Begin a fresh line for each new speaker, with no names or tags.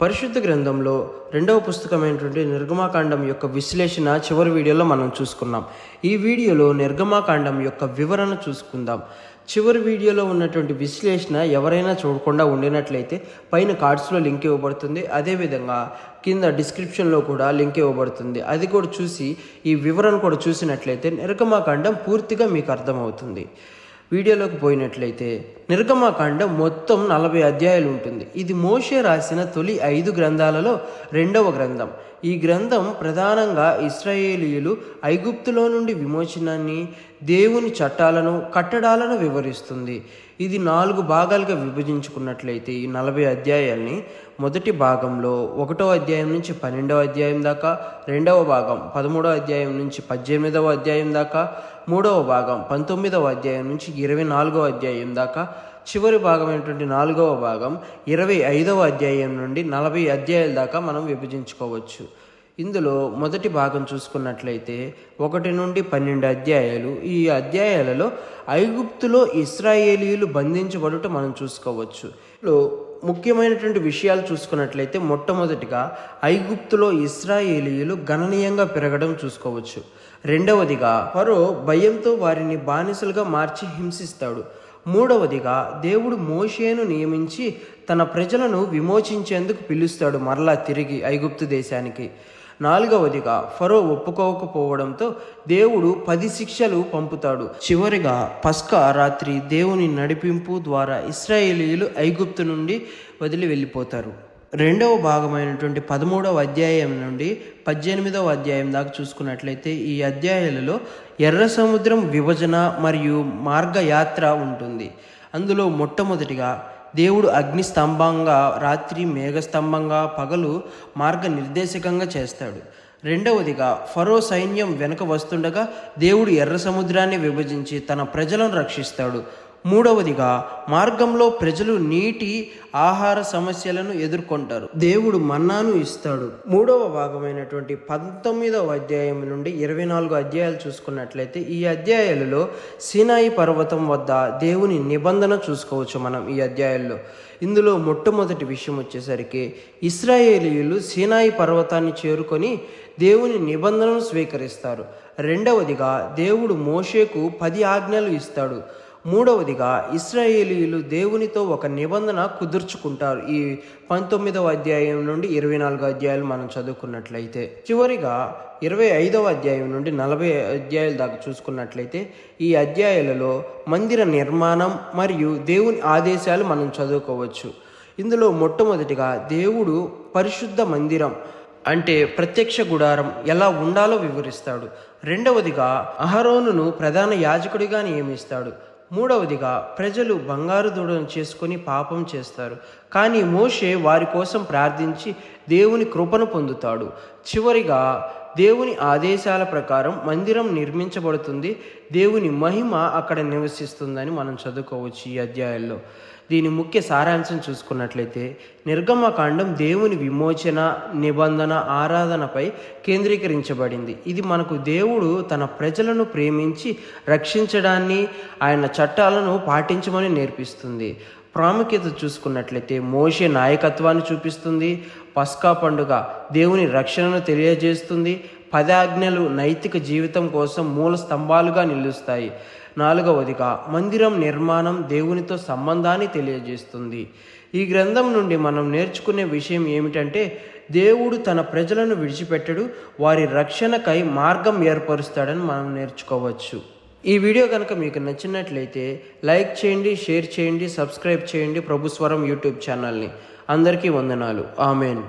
పరిశుద్ధ గ్రంథంలో రెండవ పుస్తకమైనటువంటి నిర్గమాకాండం యొక్క విశ్లేషణ చివరి వీడియోలో మనం చూసుకున్నాం. ఈ వీడియోలో నిర్గమాకాండం యొక్క వివరణ చూసుకుందాం. చివరి వీడియోలో ఉన్నటువంటి విశ్లేషణ ఎవరైనా చూడకుండా ఉండినట్లయితే పైన కార్డ్స్లో లింక్ ఇవ్వబడుతుంది. అదేవిధంగా కింద డిస్క్రిప్షన్లో కూడా లింక్ ఇవ్వబడుతుంది. అది కూడా చూసి ఈ వివరణ కూడా చూసినట్లయితే నిర్గమాకాండం పూర్తిగా మీకు అర్థమవుతుంది. వీడియోలోకి పోయినట్లయితే నిర్గమాకాండం మొత్తం నలభై అధ్యాయాలు ఉంటుంది. ఇది మోషే రాసిన తొలి ఐదు గ్రంథాలలో రెండవ గ్రంథం. ఈ గ్రంథం ప్రధానంగా ఇస్రాయేలీయులు ఐగుప్తులో నుండి విమోచనాన్ని దేవుని చట్టాలను కట్టడాలను వివరిస్తుంది. ఇది నాలుగు భాగాలుగా విభజించుకున్నట్లయితే ఈ నలభై అధ్యాయాల్ని మొదటి భాగంలో ఒకటో అధ్యాయం నుంచి పన్నెండవ అధ్యాయం దాకా రెండవ భాగం పదమూడవ అధ్యాయం నుంచి పద్దెనిమిదవ అధ్యాయం దాకా మూడవ భాగం పంతొమ్మిదవ అధ్యాయం నుంచి ఇరవై నాలుగవ అధ్యాయం దాకా చివరి భాగమైనటువంటి నాలుగవ భాగం ఇరవై ఐదవ అధ్యాయం నుండి నలభై అధ్యాయాల దాకా మనం విభజించుకోవచ్చు. ఇందులో మొదటి భాగం చూసుకున్నట్లయితే ఒకటి నుండి పన్నెండు అధ్యాయాలు. ఈ అధ్యాయాలలో ఐగుప్తులో ఇస్రాయేలీలు బంధించబడుట మనం చూసుకోవచ్చు. ఇందులో ముఖ్యమైనటువంటి విషయాలు చూసుకున్నట్లయితే మొట్టమొదటిగా ఐగుప్తులో ఇస్రాయేలీలు గణనీయంగా పెరగడం చూసుకోవచ్చు. రెండవదిగా మరో భయంతో వారిని బానిసలుగా మార్చి హింసిస్తాడు. మూడవదిగా దేవుడు మోషేను నియమించి తన ప్రజలను విమోచించేందుకు పిలుస్తాడు మరలా తిరిగి ఐగుప్తు దేశానికి. నాలుగవదిగా ఫరో ఒప్పుకోకపోవడంతో దేవుడు పది శిక్షలు పంపుతాడు. చివరిగా పస్కా రాత్రి దేవుని నడిపింపు ద్వారా ఇస్రాయేలీలు ఐగుప్తు నుండి వదిలి వెళ్ళిపోతారు. రెండవ భాగమైనటువంటి పదమూడవ అధ్యాయం నుండి పద్దెనిమిదవ అధ్యాయం దాకా చూసుకున్నట్లయితే ఈ అధ్యాయాలలో ఎర్ర సముద్రం విభజన మరియు మార్గయాత్ర ఉంటుంది. అందులో మొట్టమొదటిగా దేవుడు అగ్ని స్తంభంగా రాత్రి మేఘస్తంభంగా పగలు మార్గ నిర్దేశకంగా చేస్తాడు. రెండవదిగా ఫరో సైన్యం వెనుక వస్తుండగా దేవుడు ఎర్ర సముద్రాన్ని విభజించి తన ప్రజలను రక్షిస్తాడు. మూడవదిగా మార్గంలో ప్రజలు నీటి ఆహార సమస్యలను ఎదుర్కొంటారు. దేవుడు మన్నాను ఇస్తాడు. మూడవ భాగమైనటువంటి పంతొమ్మిదవ అధ్యాయం నుండి ఇరవై నాలుగు అధ్యాయాలు చూసుకున్నట్లయితే ఈ అధ్యాయాలలో సినాయి పర్వతం వద్ద దేవుని నిబంధన చూసుకోవచ్చు మనం ఈ అధ్యాయాల్లో. ఇందులో మొట్టమొదటి విషయం వచ్చేసరికి ఇస్రాయేలీయులు సీనాయి పర్వతాన్ని చేరుకొని దేవుని నిబంధనను స్వీకరిస్తారు. రెండవదిగా దేవుడు మోషేకు పది ఆజ్ఞలు ఇస్తాడు. మూడవదిగా ఇస్రాయేలీయులు దేవునితో ఒక నిబంధన కుదుర్చుకుంటారు. ఈ పంతొమ్మిదవ అధ్యాయం నుండి ఇరవై నాలుగో అధ్యాయాలు మనం చదువుకున్నట్లయితే చివరిగా ఇరవై ఐదవ అధ్యాయం నుండి నలభై అధ్యాయాల దాకా చూసుకున్నట్లయితే ఈ అధ్యాయాలలో మందిర నిర్మాణం మరియు దేవుని ఆదేశాలు మనం చదువుకోవచ్చు. ఇందులో మొట్టమొదటిగా దేవుడు పరిశుద్ధ మందిరం అంటే ప్రత్యక్ష గుడారం ఎలా ఉండాలో వివరిస్తాడు. రెండవదిగా అహరోనును ప్రధాన యాజకుడిగా నియమిస్తాడు. మూడవదిగా ప్రజలు బంగారు దూడను చేసుకొని పాపం చేస్తారు. కానీ మోషే వారి కోసం ప్రార్థించి దేవుని కృపను పొందుతాడు. చివరిగా దేవుని ఆదేశాల ప్రకారం మందిరం నిర్మించబడుతుంది. దేవుని మహిమ అక్కడ నివసిస్తుందని మనం చదువుకోవచ్చు ఈ అధ్యాయంలో. దీని ముఖ్య సారాంశం చూసుకున్నట్లయితే నిర్గమకాండం దేవుని విమోచన నిబంధన ఆరాధనపై కేంద్రీకరించబడింది. ఇది మనకు దేవుడు తన ప్రజలను ప్రేమించి రక్షించడాన్ని ఆయన చట్టాలను పాటించమని నేర్పిస్తుంది. ప్రాముఖ్యత చూసుకున్నట్లయితే మోషే నాయకత్వాన్ని చూపిస్తుంది. పస్కా పండుగ దేవుని రక్షణను తెలియజేస్తుంది. పదాజ్ఞలు నైతిక జీవితం కోసం మూల స్తంభాలుగా నిలుస్తాయి. నాలుగవదిగా మందిరం నిర్మాణం దేవునితో సంబంధాన్ని తెలియజేస్తుంది. ఈ గ్రంథం నుండి మనం నేర్చుకునే విషయం ఏమిటంటే దేవుడు తన ప్రజలను విడిచిపెట్టడు వారి రక్షణకై మార్గం ఏర్పరుస్తాడని మనం నేర్చుకోవచ్చు. ఈ వీడియో కనుక మీకు నచ్చినట్లయితే లైక్ చేయండి షేర్ చేయండి సబ్స్క్రైబ్ చేయండి ప్రభుస్వరం యూట్యూబ్ ఛానల్ని. అందరికీ వందనాలు. ఆమెన్.